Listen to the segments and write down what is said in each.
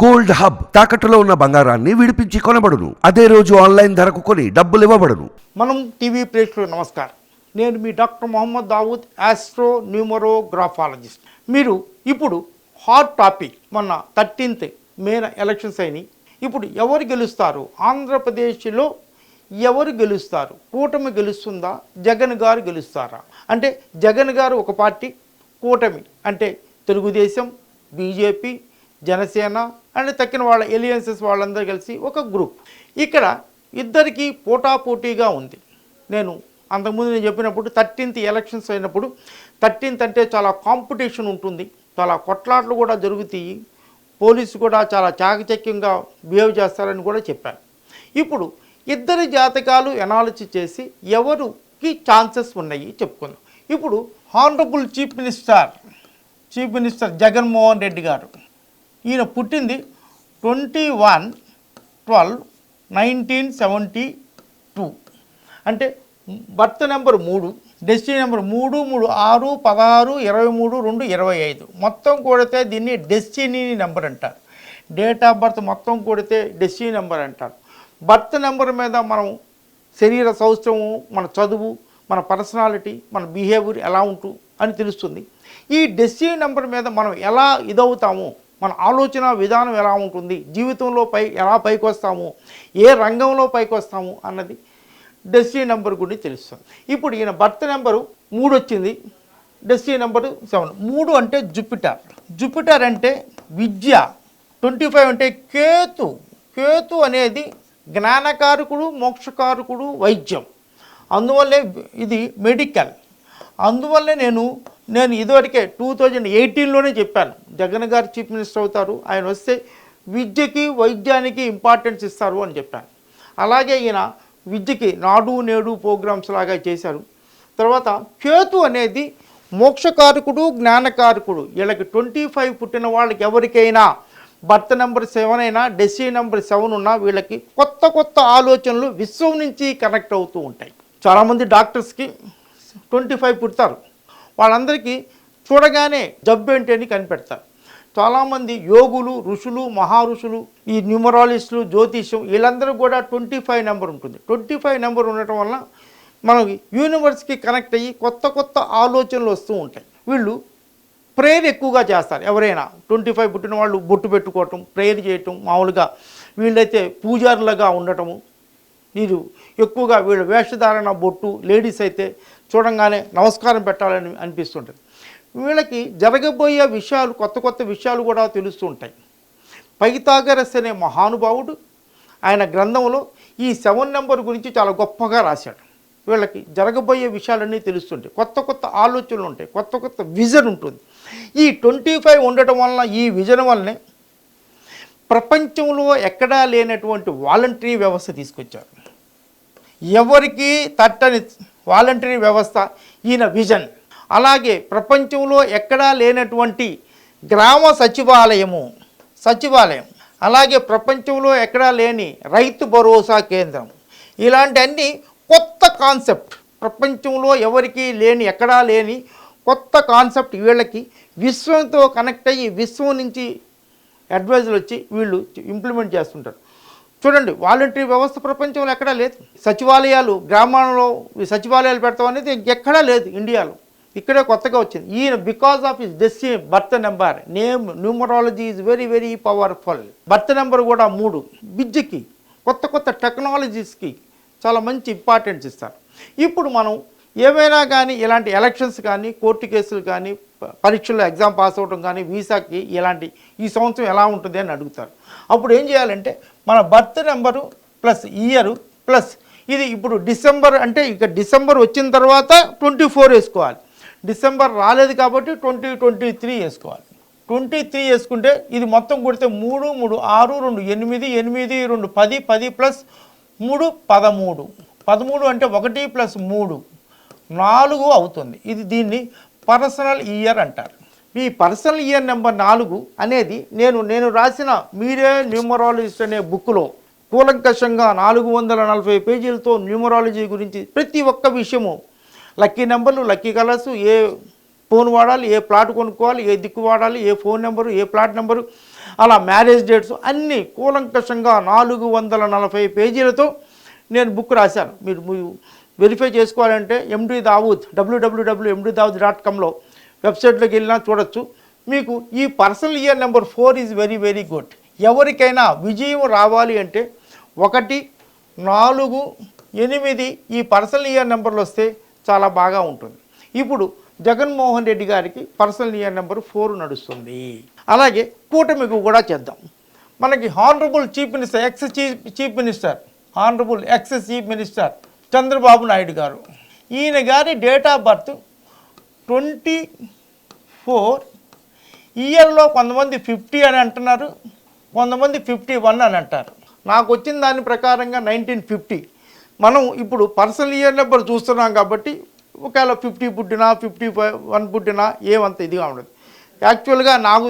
Gold hub తాకట్టులో ఉన్న బంగారాన్ని విడిపించి కొనబడును. అదే రోజు ఆన్లైన్ ధరకు కొని డబ్బులు ఇవ్వబడును. మనం టీవీ ప్రేక్షకులు నమస్కారం. నేను మీ doctor Mohammed Dawood astro numerographologist. మీరు ఇప్పుడు హాట్ టాపిక్ మొన్న థర్టీన్త్ మేన ఎలక్షన్స్ అయినాయి. ఇప్పుడు ఎవరు గెలుస్తారు? ఆంధ్రప్రదేశ్లో ఎవరు గెలుస్తారు? కూటమి గెలుస్తుందా? జగన్ గారు గెలుస్తారా? అంటే జగన్ గారు ఒక పార్టీ కూటమి అంటే తెలుగుదేశం బీజేపీ జనసేన అండ్ తక్కిన వాళ్ళ ఎలియన్సెస్ వాళ్ళందరూ కలిసి ఒక గ్రూప్ ఇక్కడ ఇద్దరికి పోటాపోటీగా ఉంది. నేను అంతకుముందు నేను చెప్పినప్పుడు థర్టీన్త్ ఎలక్షన్స్ అయినప్పుడు థర్టీన్త్ అంటే చాలా కాంపిటీషన్ ఉంటుంది. చాలా కొట్లాట్లు కూడా జరుగుతాయి. పోలీసు కూడా చాలా చాకచక్యంగా బిహేవ్ చేస్తారని కూడా చెప్పాను ఇప్పుడు ఇద్దరి జాతకాలు ఎనాలిసిస్ చేసి ఎవరికి ఛాన్సెస్ ఉన్నాయి చెప్పుకుందాం. ఇప్పుడు honourable chief minister chief minister Jaganmohan Reddy garu. ఈయన పుట్టింది twenty one twelve nineteen seventy two. అంటే బర్త్ నెంబర్ మూడు డెస్టినీ నెంబర్ మూడు మూడు ఆరు పదహారు ఇరవై మూడు రెండు ఇరవై ఐదు. మొత్తం కూడితే దీన్ని డెస్టినీ నెంబర్ అంటారు. డేట్ ఆఫ్ బర్త్ మొత్తం కూడితే డెస్టినీ నెంబర్ అంటారు. బర్త్ నెంబర్ మీద మనం శరీర సౌష్టము మన చదువు మన పర్సనాలిటీ మన బిహేవియర్ ఎలా ఉంటూ అని తెలుస్తుంది. ఈ డెస్టినీ నెంబర్ మీద మనం ఎలా ఇదవుతాము మన ఆలోచన విధానం ఎలా ఉంటుంది? జీవితంలో పై ఎలా పైకి వస్తాము ఏ రంగంలో పైకి వస్తాము అన్నది డెస్టినీ నెంబర్ గురించి తెలుస్తుంది. ఇప్పుడు ఈయన బర్త్ నెంబరు మూడు వచ్చింది డెస్టినీ నెంబరు సెవెన్. మూడు అంటే జుపిటర్. జుపిటర్ అంటే విద్య. ట్వంటీ ఫైవ్ అంటే కేతు. కేతు అనేది జ్ఞానకారకుడు మోక్షకారకుడు వైద్యం. అందువల్లే ఇది మెడికల్. అందువల్లే నేను నేను ఇదివరకే టూ థౌజండ్ ఎయిటీన్లోనే చెప్పాను. జగన్ గారు చీఫ్ మినిస్టర్ అవుతారు ఆయన వస్తే విద్యకి వైద్యానికి ఇంపార్టెన్స్ ఇస్తారు అని చెప్పాను. అలాగే ఈయన విద్యకి నాడు నేడు ప్రోగ్రామ్స్ లాగా చేశారు. తర్వాత కేతు అనేది మోక్షకారకుడు జ్ఞానకారకుడు. వీళ్ళకి ట్వంటీ ఫైవ్ పుట్టిన వాళ్ళకి ఎవరికైనా బర్త్ నెంబర్ సెవెన్ అయినా డెస్సీ నెంబర్ సెవెన్ ఉన్నా వీళ్ళకి కొత్త కొత్త ఆలోచనలు విశ్వం నుంచి కనెక్ట్ అవుతూ ఉంటాయి. చాలామంది డాక్టర్స్కి ట్వంటీ ఫైవ్ పుడతారు. వాళ్ళందరికీ చూడగానే జబ్బు ఏంటి అని కనిపెడతారు. చాలామంది యోగులు ఋషులు మహారుషులు ఈ న్యూమరాలజిస్టులు జ్యోతిష్యం వీళ్ళందరూ కూడా ట్వంటీ ఫైవ్ నెంబర్ ఉంటుంది. ట్వంటీ ఫైవ్ నెంబర్ ఉండటం వల్ల మనం యూనివర్స్కి కనెక్ట్ అయ్యి కొత్త కొత్త ఆలోచనలు వస్తూ ఉంటాయి. వీళ్ళు ప్రేయర్ ఎక్కువగా చేస్తారు. ఎవరైనా ట్వంటీ ఫైవ్ పుట్టిన వాళ్ళు బొట్టు పెట్టుకోవటం ప్రేయర్ చేయటం మామూలుగా వీళ్ళైతే పూజారులుగా ఉండటము నీరు ఎక్కువగా వీళ్ళ వేషధారణ బొట్టు లేడీస్ అయితే చూడంగానే నమస్కారం పెట్టాలని అనిపిస్తుంటుంది. వీళ్ళకి జరగబోయే విషయాలు కొత్త కొత్త విషయాలు కూడా తెలుస్తుంటాయి. పైతాగరస్ అనే మహానుభావుడు ఆయన గ్రంథంలో ఈ సెవెన్ నెంబర్ గురించి చాలా గొప్పగా రాశాడు. వీళ్ళకి జరగబోయే విషయాలన్నీ తెలుస్తుంటాయి. కొత్త కొత్త ఆలోచనలు ఉంటాయి. కొత్త కొత్త విజన్ ఉంటుంది. ఈ ట్వంటీ ఫైవ్ ఉండటం వలన ఈ విజన్ వల్లనే ప్రపంచంలో ఎక్కడా లేనటువంటి వాలంటరీ వ్యవస్థ తీసుకొచ్చారు. ఎవరికి తట్టని వాలంటరీ వ్యవస్థ ఈయన విజన్. అలాగే ప్రపంచంలో ఎక్కడా లేనటువంటి గ్రామ సచివాలయము సచివాలయం. అలాగే ప్రపంచంలో ఎక్కడా లేని రైతు భరోసా కేంద్రం. ఇలాంటివన్నీ కొత్త కాన్సెప్ట్ ప్రపంచంలో ఎవరికి లేని ఎక్కడా లేని కొత్త కాన్సెప్ట్ వీళ్ళకి విశ్వంతో కనెక్ట్ అయ్యి విశ్వం నుంచి అడ్వైజులు వచ్చి వీళ్ళు ఇంప్లిమెంట్ చేస్తుంటారు. చూడండి వాలంటరీ వ్యవస్థ ప్రపంచంలో ఎక్కడా లేదు. సచివాలయాలు గ్రామాల్లో సచివాలయాలు పెడతాం అనేది ఎక్కడా లేదు ఇండియాలో. ఇక్కడే కొత్తగా వచ్చింది. ఈయన because of his this birth number name numerology is very very powerful birth number కూడా మూడు. విద్యకి కొత్త కొత్త టెక్నాలజీస్కి చాలా మంచి ఇంపార్టెన్స్ ఇస్తారు. ఇప్పుడు మనం ఏమైనా కానీ ఇలాంటి ఎలక్షన్స్ కానీ కోర్టు కేసులు కానీ పరీక్షల్లో ఎగ్జామ్ పాస్ అవ్వడం కానీ వీసాకి ఇలాంటి ఈ సంవత్సరం ఎలా ఉంటుంది అని అడుగుతారు. అప్పుడు ఏం చేయాలంటే మన birth number plus year plus ఇది ఇప్పుడు డిసెంబర్ అంటే ఇక డిసెంబర్ వచ్చిన తర్వాత ట్వంటీ ఫోర్ వేసుకోవాలి. డిసెంబర్ రాలేదు కాబట్టి ట్వంటీ ట్వంటీ త్రీ వేసుకోవాలి. ట్వంటీ త్రీ వేసుకుంటే ఇది మొత్తం కొడితే మూడు మూడు ఆరు రెండు ఎనిమిది ఎనిమిది రెండు పది పది ప్లస్ మూడు పదమూడు. పదమూడు అంటే ఒకటి ప్లస్ మూడు. నాలుగు అవుతుంది. ఇది దీన్ని పర్సనల్ ఇయర్ అంటారు. ఈ పర్సనల్ ఇయర్ నెంబర్ నాలుగు అనేది నేను నేను రాసిన మీరే న్యూమరాలజిస్ట్ అనే బుక్లో కూలంకషంగా నాలుగు వందల నలభై పేజీలతో న్యూమరాలజీ గురించి ప్రతి ఒక్క విషయము లక్కీ నెంబర్లు లక్కీ కలర్స్ ఏ ఫోన్ వాడాలి ఏ ప్లాట్ కొనుక్కోవాలి ఏ దిక్కు వాడాలి ఏ ఫోన్ నెంబరు ఏ ప్లాట్ నెంబరు అలా మ్యారేజ్ డేట్స్ అన్నీ కూలంకషంగా నాలుగు వందల నలభై పేజీలతో నేను బుక్ రాశాను. మీరు మీరు వెరిఫై చేసుకోవాలంటే MD Dawood WWW MD Dawood dot కామ్లో వెబ్సైట్లోకి వెళ్ళినా చూడొచ్చు. మీకు ఈ personal year number four is very very good. ఎవరికైనా విజయం రావాలి అంటే ఒకటి నాలుగు ఎనిమిది ఈ పర్సనల్ ఇయర్ నెంబర్లు వస్తే చాలా బాగా ఉంటుంది. ఇప్పుడు జగన్మోహన్ రెడ్డి గారికి పర్సనల్ ఇయర్ నెంబర్ ఫోర్ నడుస్తుంది. అలాగే కూటమికి కూడా చేద్దాం. మనకి honourable chief minister ex chief chief minister honourable ex chief minister Chandrababu Naidu garu. ఈయన గారి date of birth twenty four. ఇయర్లో కొంతమంది ఫిఫ్టీ అని అంటున్నారు. కొంతమంది ఫిఫ్టీ వన్ అని అంటారు. నాకు వచ్చిన దాని ప్రకారంగా నైన్టీన్ ఫిఫ్టీ. మనం ఇప్పుడు పర్సనల్ ఇయర్ నెంబర్ చూస్తున్నాం కాబట్టి ఒకవేళ ఫిఫ్టీ పుట్టినా ఫిఫ్టీ ఫైవ్ వన్ పుట్టినా ఏమంత ఇదిగా ఉండదు. యాక్చువల్గా నాకు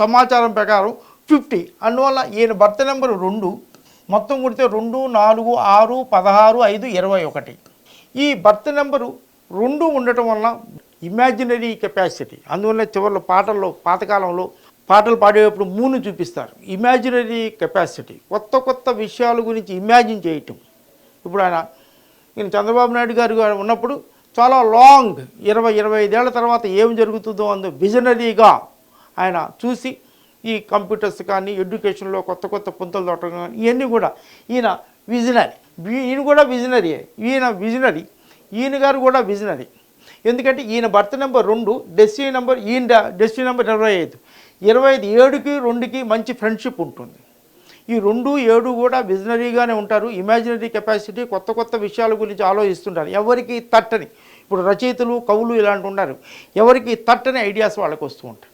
సమాచారం ప్రకారం ఫిఫ్టీ. అందువల్ల ఈయన బర్త్ నెంబర్ రెండు. మొత్తం కుడితే రెండు నాలుగు ఆరు పదహారు ఐదు ఇరవై ఒకటి. ఈ బర్త్ నెంబరు రెండు ఉండటం వలన ఇమాజినరీ కెపాసిటీ అందువల్ల చివరిలో పాటల్లో పాతకాలంలో పాటలు పాడేటప్పుడు మూను చూపిస్తారు. ఇమాజినరీ కెపాసిటీ కొత్త కొత్త విషయాల గురించి ఇమాజిన్ చేయటం. ఇప్పుడు ఆయన నేను చంద్రబాబు నాయుడు గారు గారు ఉన్నప్పుడు చాలా లాంగ్ ఇరవై ఇరవై ఐదేళ్ళ తర్వాత ఏం జరుగుతుందో అందు విజనరీగా ఆయన చూసి ఈ కంప్యూటర్స్ కానీ ఎడ్యుకేషన్లో కొత్త కొత్త పుంతలు దొట్టడం కానీ ఇవన్నీ కూడా ఈయన విజనరీ. ఈయన కూడా విజనరీ. ఈయన విజనరీ. ఈయన గారు కూడా విజనరీ. ఎందుకంటే ఈయన బర్త్ నెంబర్ రెండు డెస్టినీ నెంబర్ ఈయన డెస్టినీ నెంబర్ ఇరవై ఐదు. ఇరవై ఐదు ఏడుకి రెండుకి మంచి ఫ్రెండ్షిప్ ఉంటుంది. ఈ రెండు ఏడు కూడా విజనరీగానే ఉంటారు. ఇమాజినరీ కెపాసిటీ కొత్త కొత్త విషయాల గురించి ఆలోచిస్తుంటారు. ఎవరికి తట్టని ఇప్పుడు రచయితలు కవులు ఇలాంటి ఉన్నారు. ఎవరికి తట్టని ఐడియాస్ వాళ్ళకి వస్తూ ఉంటాయి.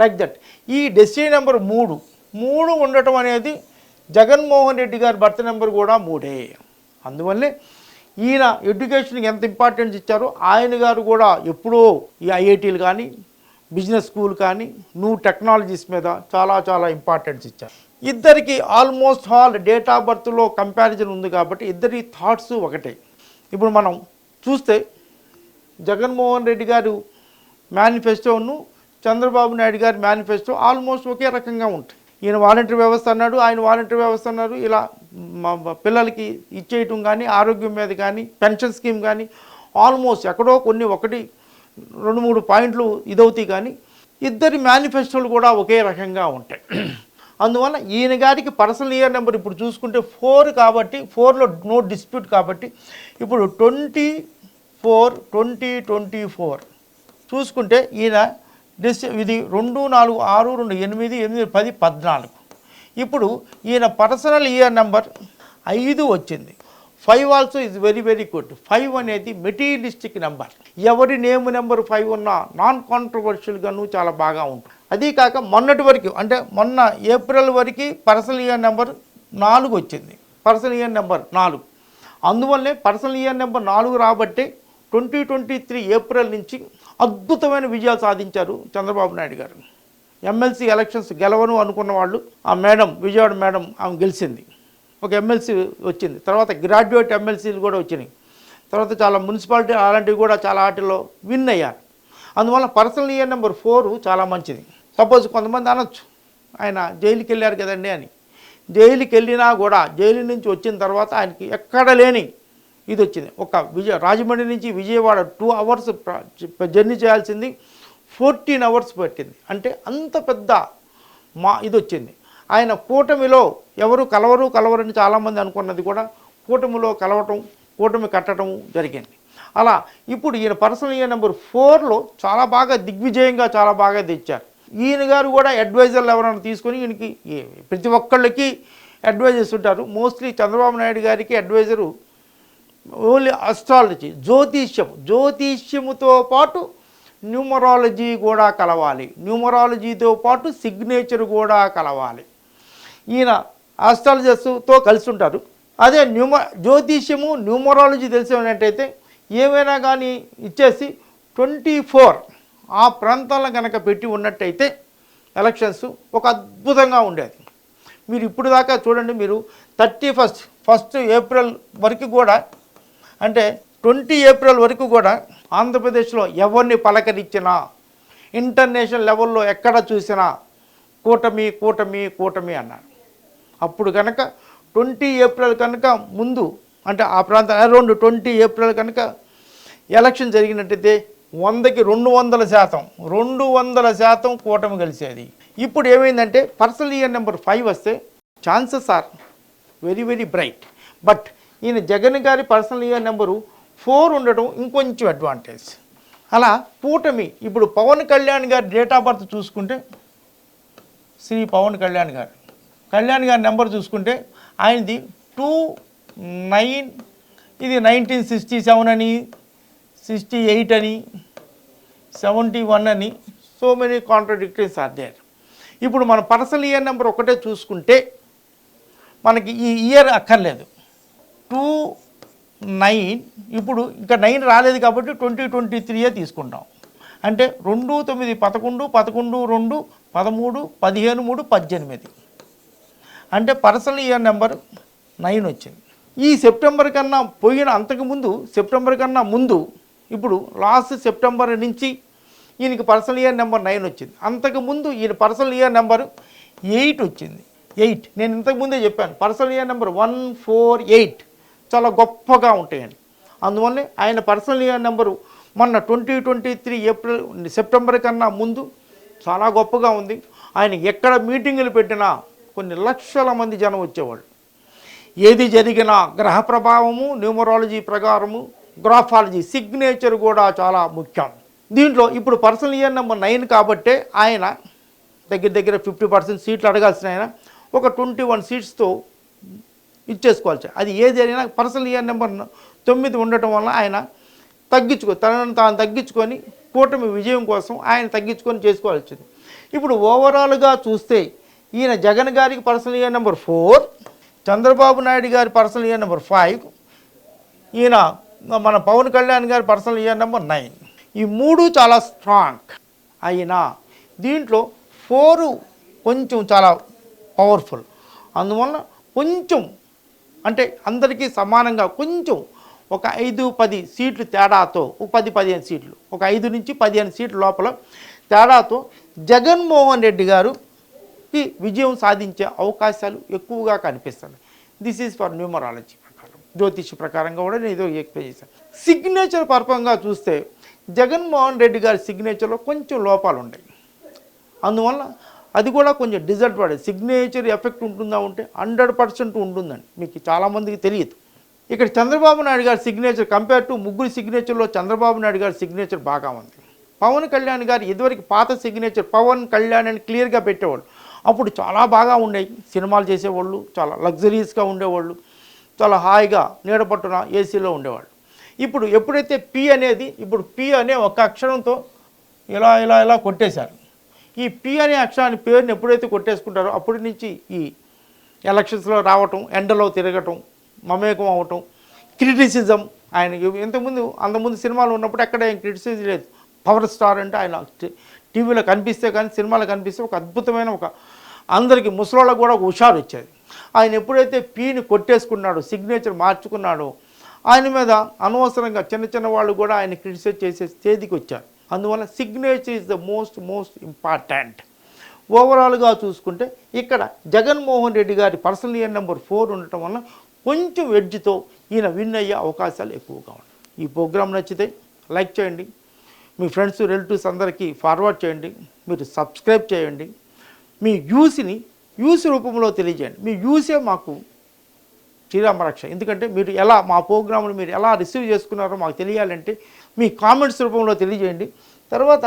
లైక్ దట్ ఈ డెసిషన్ నెంబర్ మూడు. మూడు ఉండటం అనేది జగన్మోహన్ రెడ్డి గారి బర్త్ నెంబర్ కూడా మూడే. అందువల్లే ఈయన ఎడ్యుకేషన్కి ఎంత ఇంపార్టెన్స్ ఇచ్చారో ఆయన గారు కూడా ఎప్పుడో ఈ ఐఐటీలు కానీ బిజినెస్ స్కూల్ కానీ న్యూ టెక్నాలజీస్ మీద చాలా చాలా ఇంపార్టెన్స్ ఇచ్చారు. ఇద్దరికి ఆల్మోస్ట్ ఆల్ డేట్ ఆఫ్ బర్త్లో కంపారిజన్ ఉంది కాబట్టి ఇద్దరి థాట్స్ ఒకటే. ఇప్పుడు మనం చూస్తే జగన్మోహన్ రెడ్డి గారు మేనిఫెస్టోను చంద్రబాబు నాయుడు గారి మేనిఫెస్టో ఆల్మోస్ట్ ఒకే రకంగా ఉంటాయి. ఈయన వాలంటరీ వ్యవస్థ అన్నాడు ఆయన వాలంటరీ వ్యవస్థ అన్నారు. ఇలా పిల్లలకి ఇచ్చేయటం కానీ ఆరోగ్యం మీద కానీ పెన్షన్ స్కీమ్ కానీ ఆల్మోస్ట్ ఎక్కడో కొన్ని ఒకటి రెండు మూడు పాయింట్లు ఇదవుతాయి కానీ ఇద్దరి మేనిఫెస్టోలు కూడా ఒకే రకంగా ఉంటాయి. అందువల్ల ఈయన గారికి పర్సనల్ ఇయర్ నెంబర్ ఇప్పుడు చూసుకుంటే ఫోర్ కాబట్టి ఫోర్లో నో డిస్ప్యూట్ కాబట్టి ఇప్పుడు twenty four twenty twenty four చూసుకుంటే ఈయన డిస్ ఇది రెండు నాలుగు ఆరు రెండు ఎనిమిది ఎనిమిది పది పద్నాలుగు. ఇప్పుడు ఈయన పర్సనల్ ఇయర్ నెంబర్ ఐదు వచ్చింది. Five also is very very good. Five అనేది మెటీరియలిస్టిక్ నెంబర్. ఎవరి నేమ్ నెంబర్ ఫైవ్ ఉన్నా నాన్ కాంట్రవర్షియల్గాను చాలా బాగా ఉంటుంది అదీ కాక మొన్నటి వరకు అంటే మొన్న ఏప్రిల్ వరకు పర్సనల్ ఇయర్ నెంబర్ నాలుగు వచ్చింది. పర్సనల్ ఇయర్ నెంబర్ నాలుగు. అందువల్లే పర్సనల్ ఇయర్ నెంబర్ నాలుగు రాబట్టే ట్వంటీ ట్వంటీ త్రీ ఏప్రిల్ నుంచి అద్భుతమైన విజయాలు సాధించారు చంద్రబాబు నాయుడు గారు. ఎమ్మెల్సీ ఎలక్షన్స్ గెలవను అనుకున్న వాళ్ళు ఆ మేడం విజయవాడ మేడం ఆమె గెలిచింది. ఒక ఎమ్మెల్సీ వచ్చింది. తర్వాత గ్రాడ్యుయేట్ ఎమ్మెల్సీలు కూడా వచ్చినాయి. తర్వాత చాలా మున్సిపాలిటీ అలాంటివి కూడా చాలా వాటిలో విన్ అయ్యారు. అందువల్ల పర్సనల్ ఇయర్ నెంబర్ ఫోర్ చాలా మంచిది. సపోజ్ కొంతమంది అనొచ్చు ఆయన జైలుకి వెళ్ళారు కదండి అని. జైలుకి వెళ్ళినా కూడా జైలు నుంచి వచ్చిన తర్వాత ఆయనకి ఎక్కడ లేని ఇది వచ్చింది ఒక విజయ రాజమండ్రి నుంచి విజయవాడ టూ అవర్స్ జర్నీ చేయాల్సింది. ఫోర్టీన్ అవర్స్ పట్టింది. అంటే అంత పెద్ద మా ఇది వచ్చింది ఆయన కూటమిలో ఎవరు కలవరు కలవరని చాలామంది అనుకున్నది కూడా కూటమిలో కలవటం కూటమి కట్టడం జరిగింది. అలా ఇప్పుడు ఈయన పర్సనల్ ఇయర్ నెంబర్ ఫోర్లో చాలా బాగా దిగ్విజయంగా చాలా బాగా తెచ్చారు. ఈయన గారు కూడా అడ్వైజర్లు ఎవరైనా తీసుకొని ఈయనకి ప్రతి ఒక్కళ్ళకి అడ్వైజర్స్ ఉంటారు. మోస్ట్లీ చంద్రబాబు నాయుడు గారికి అడ్వైజరు ఓన్లీ అస్ట్రాలజీ జ్యోతిష్యం జ్యోతిష్యముతో పాటు న్యూమరాలజీ కూడా కలవాలి. న్యూమరాలజీతో పాటు సిగ్నేచర్ కూడా కలవాలి. ఈయన ఆస్ట్రాలజర్స్తో కలిసి ఉంటారు. అదే న్యూమ జ్యోతిష్యము న్యూమరాలజీ తెలిసినట్టయితే ఏమైనా కానీ ఇచ్చేసి ట్వంటీ ఫోర్ ఆ ప్రాంతాలను కనుక పెట్టి ఉన్నట్టయితే ఎలక్షన్స్ ఒక అద్భుతంగా ఉండేది. మీరు ఇప్పుడు దాకా చూడండి మీరు థర్టీ ఫస్ట్ ఫస్ట్ ఏప్రిల్ వరకు కూడా అంటే ట్వంటీ ఏప్రిల్ వరకు కూడా ఆంధ్రప్రదేశ్లో ఎవరిని పలకరించినా ఇంటర్నేషనల్ లెవెల్లో ఎక్కడ చూసినా కూటమి కూటమి కూటమి అన్నారు. అప్పుడు కనుక ట్వంటీ ఏప్రిల్ కనుక ముందు అంటే ఆ ప్రాంతం అరౌండ్ ట్వంటీ ఏప్రిల్ కనుక ఎలక్షన్ జరిగినట్టయితే వందకి రెండు వందల శాతం రెండు వందల శాతం కూటమి కలిసేది. ఇప్పుడు ఏమైందంటే పర్సనల్ ఇయర్ నెంబర్ ఫైవ్ వస్తే chances are very very bright. But ఈయన జగన్ గారి పర్సనల్ ఇయర్ నెంబరు ఫోర్ ఉండటం ఇంకొంచెం అడ్వాంటేజ్. అలా కూటమి ఇప్పుడు పవన్ కళ్యాణ్ గారి డేట్ ఆఫ్ బర్త్ చూసుకుంటే శ్రీ పవన్ కళ్యాణ్ గారు. కళ్యాణ్ గారి నెంబర్ చూసుకుంటే ఆయనది టూ నైన్ ఇది నైన్టీన్ సిక్స్టీ సెవెన్ అని సిక్స్టీ ఎయిట్ అని సెవెంటీ వన్ అని so many contradictories are there. ఇప్పుడు మన పర్సనల్ ఇయర్ నెంబర్ ఒకటే చూసుకుంటే మనకి ఈ ఇయర్ అక్కర్లేదు. టూ నైన్ ఇప్పుడు ఇంకా నైన్ రాలేదు కాబట్టి ట్వంటీ ట్వంటీ త్రీయే తీసుకుంటాం. అంటే రెండు తొమ్మిది పదకొండు పదకొండు రెండు పదమూడు పదిహేను మూడు పద్దెనిమిది. అంటే పర్సనల్ ఇయర్ నెంబర్ నైన్ వచ్చింది. ఈ సెప్టెంబర్ కన్నా పోయిన అంతకుముందు సెప్టెంబర్ కన్నా ముందు ఇప్పుడు లాస్ట్ సెప్టెంబర్ నుంచి ఈయనకి పర్సనల్ ఇయర్ నెంబర్ నైన్ వచ్చింది. అంతకుముందు ఈయన పర్సనల్ ఇయర్ నెంబర్ ఎయిట్ వచ్చింది. ఎయిట్. నేను ఇంతకుముందే చెప్పాను. Personal year number one four eight. చాలా గొప్పగా ఉంటాయండి. అందువల్లే ఆయన పర్సనల్ ఇయర్ నెంబరు మొన్న twenty twenty three April September కన్నా ముందు చాలా గొప్పగా ఉంది. ఆయన ఎక్కడ మీటింగులు పెట్టినా కొన్ని లక్షల మంది జనం వచ్చేవాళ్ళు. ఏది జరిగినా గ్రహ ప్రభావము న్యూమరాలజీ ప్రకారము గ్రాఫాలజీ సిగ్నేచర్ కూడా చాలా ముఖ్యం. దీంట్లో ఇప్పుడు పర్సనల్ ఇయర్ నెంబర్ నైన్ కాబట్టే ఆయన దగ్గర దగ్గర ఫిఫ్టీ పర్సెంట్ సీట్లు అడగాల్సిన ఆయన ఒక ట్వంటీ వన్ సీట్స్తో ఇచ్చేసుకోవాలి అది ఏది అయినా పర్సనల్ ఇయర్ నెంబర్ తొమ్మిది ఉండటం వల్ల ఆయన తగ్గించుకో తనను తాను తగ్గించుకొని కూటమి విజయం కోసం ఆయన తగ్గించుకొని చేసుకోవాల్సింది ఇప్పుడు ఓవరాల్గా చూస్తే ఈయన జగన్ గారికి personal year number four Chandrababu Naidu గారి పర్సనల్ ఇయర్ నెంబర్ ఫైవ్ ఈయన మన పవన్ కళ్యాణ్ గారి పర్సనల్ ఇయర్ నెంబర్ నైన్. ఈ మూడు చాలా స్ట్రాంగ్. అయినా దీంట్లో ఫోరు కొంచెం చాలా పవర్ఫుల్. అందువల్ల కొంచెం అంటే అందరికీ సమానంగా కొంచెం ఒక ఐదు పది సీట్లు తేడాతో ఒక పది పదిహేను సీట్లు ఒక ఐదు నుంచి పదిహేను సీట్ల లోపల తేడాతో జగన్మోహన్ రెడ్డి గారుకి విజయం సాధించే అవకాశాలు ఎక్కువగా కనిపిస్తున్నాయి. దిస్ ఈజ్ ఫర్ న్యూమరాలజీ ప్రకారం. జ్యోతిష్ ప్రకారంగా కూడా నేను ఏదో ఎక్స్ప్లెయిన్ చేశాను. సిగ్నేచర్ పరపంగా చూస్తే జగన్మోహన్ రెడ్డి గారి సిగ్నేచర్లో కొంచెం లోపాలు ఉన్నాయి అందువల్ల అది కూడా కొంచెం డిసడ్వాంటేజ్ సిగ్నేచర్ ఎఫెక్ట్ ఉంటుందా ఉంటే హండ్రెడ్ పర్సెంట్ ఉంటుందండి. మీకు చాలామందికి తెలియదు. ఇక్కడ చంద్రబాబు నాయుడు గారి సిగ్నేచర్ కంపేర్ టు ముగ్గురు సిగ్నేచర్లో చంద్రబాబు నాయుడు గారి సిగ్నేచర్ బాగా ఉంది. పవన్ కళ్యాణ్ గారు ఇదివరకు పాత సిగ్నేచర్ పవన్ కళ్యాణ్ అని క్లియర్గా పెట్టేవాళ్ళు. అప్పుడు చాలా బాగా ఉండేవి. సినిమాలు చేసేవాళ్ళు చాలా లగ్జరీస్గా ఉండేవాళ్ళు చాలా హాయిగా నీడపట్టున ఏసీలో ఉండేవాళ్ళు. ఇప్పుడు ఎప్పుడైతే పి అనేది ఇప్పుడు పి అనే ఒక అక్షరంతో ఇలా ఇలా ఇలా కొట్టేశారు. ఈ పి అనే అక్షరాన్ని పేరుని ఎప్పుడైతే కొట్టేసుకుంటారో అప్పటి నుంచి ఈ ఎలక్షన్స్లో రావటం ఎండలో తిరగటం మమేకం అవ్వటం క్రిటిసిజం ఆయన ఇంతకుముందు అంతకుముందు సినిమాలు ఉన్నప్పుడు ఎక్కడ ఏం క్రిటిసిజం లేదు. పవర్ స్టార్ అంటే ఆయన టీవీలో కనిపిస్తే కానీ సినిమాలో కనిపిస్తే ఒక అద్భుతమైన ఒక అందరికీ ముసలోళ్ళకు కూడా ఒక హుషారు వచ్చేది ఆయన ఎప్పుడైతే పీని కొట్టేసుకున్నాడో సిగ్నేచర్ మార్చుకున్నాడో ఆయన మీద అనవసరంగా చిన్న చిన్న వాళ్ళు కూడా ఆయన క్రిటిసైజ్ చేసే స్టేజ్కి వచ్చారు. అందువల్ల signature is the most most important ఓవరాల్గా చూసుకుంటే ఇక్కడ జగన్మోహన్ రెడ్డి గారి పర్సనల్ ఇయర్ నెంబర్ ఫోర్ ఉండటం వల్ల కొంచెం ఎడ్జ్తో ఈయన విన్ అయ్యే అవకాశాలు ఎక్కువగా ఉన్నాయి. ఈ ప్రోగ్రాం నచ్చితే లైక్ చేయండి. మీ ఫ్రెండ్స్ రిలేటివ్స్ అందరికీ ఫార్వర్డ్ చేయండి. మీరు సబ్స్క్రైబ్ చేయండి. మీ యూస్ని యూస్ రూపంలో తెలియజేయండి. మీ యూసే మాకు శ్రీరామరక్ష. ఎందుకంటే మీరు ఎలా మా ప్రోగ్రామ్ని మీరు ఎలా రిసీవ్ చేసుకున్నారో మాకు తెలియాలంటే మీ కామెంట్స్ రూపంలో తెలియజేయండి. తర్వాత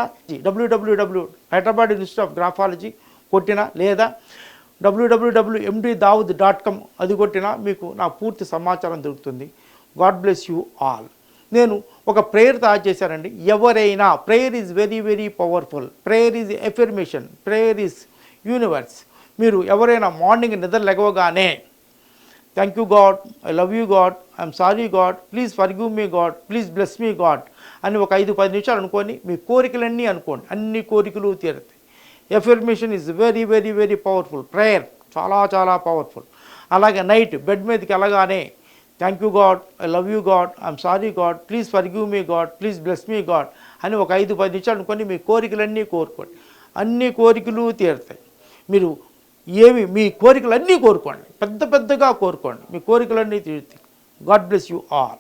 WWW Hyderabad institute of graphology కొట్టినా లేదా WWW MD Dawood dot com అది కొట్టినా మీకు నా పూర్తి సమాచారం దొరుకుతుంది. గాడ్ బ్లెస్ యూ ఆల్ నేను ఒక ప్రేయర్ తయారు చేశానండి. ఎవరైనా prayer is very very powerful prayer is affirmation prayer is universe మీరు ఎవరైనా మార్నింగ్ నిద్ర లెగవగానే thank you God I love you God I'm sorry God please forgive me God please bless me God అని ఒక ఐదు పది నిమిషాలు అనుకొని మీ కోరికలన్నీ అనుకోండి. అన్ని కోరికలు తీరుతాయి. Affirmation is very very very powerful prayer చాలా చాలా పవర్ఫుల్ అలాగే నైట్ బెడ్ మీదకి వెళ్ళగానే thank you God I love you God I'm sorry God please forgive me God please bless me God అని ఒక ఐదు పది నిమిషాలు అనుకొని మీ కోరికలన్నీ కోరుకోండి. అన్ని కోరికలు తీరుతాయి. మీరు ఏమి మీ కోరికలన్నీ కోరుకోండి. పెద్ద పెద్దగా కోరుకోండి. మీ కోరికలన్నీ తీరుతాయి. God bless you all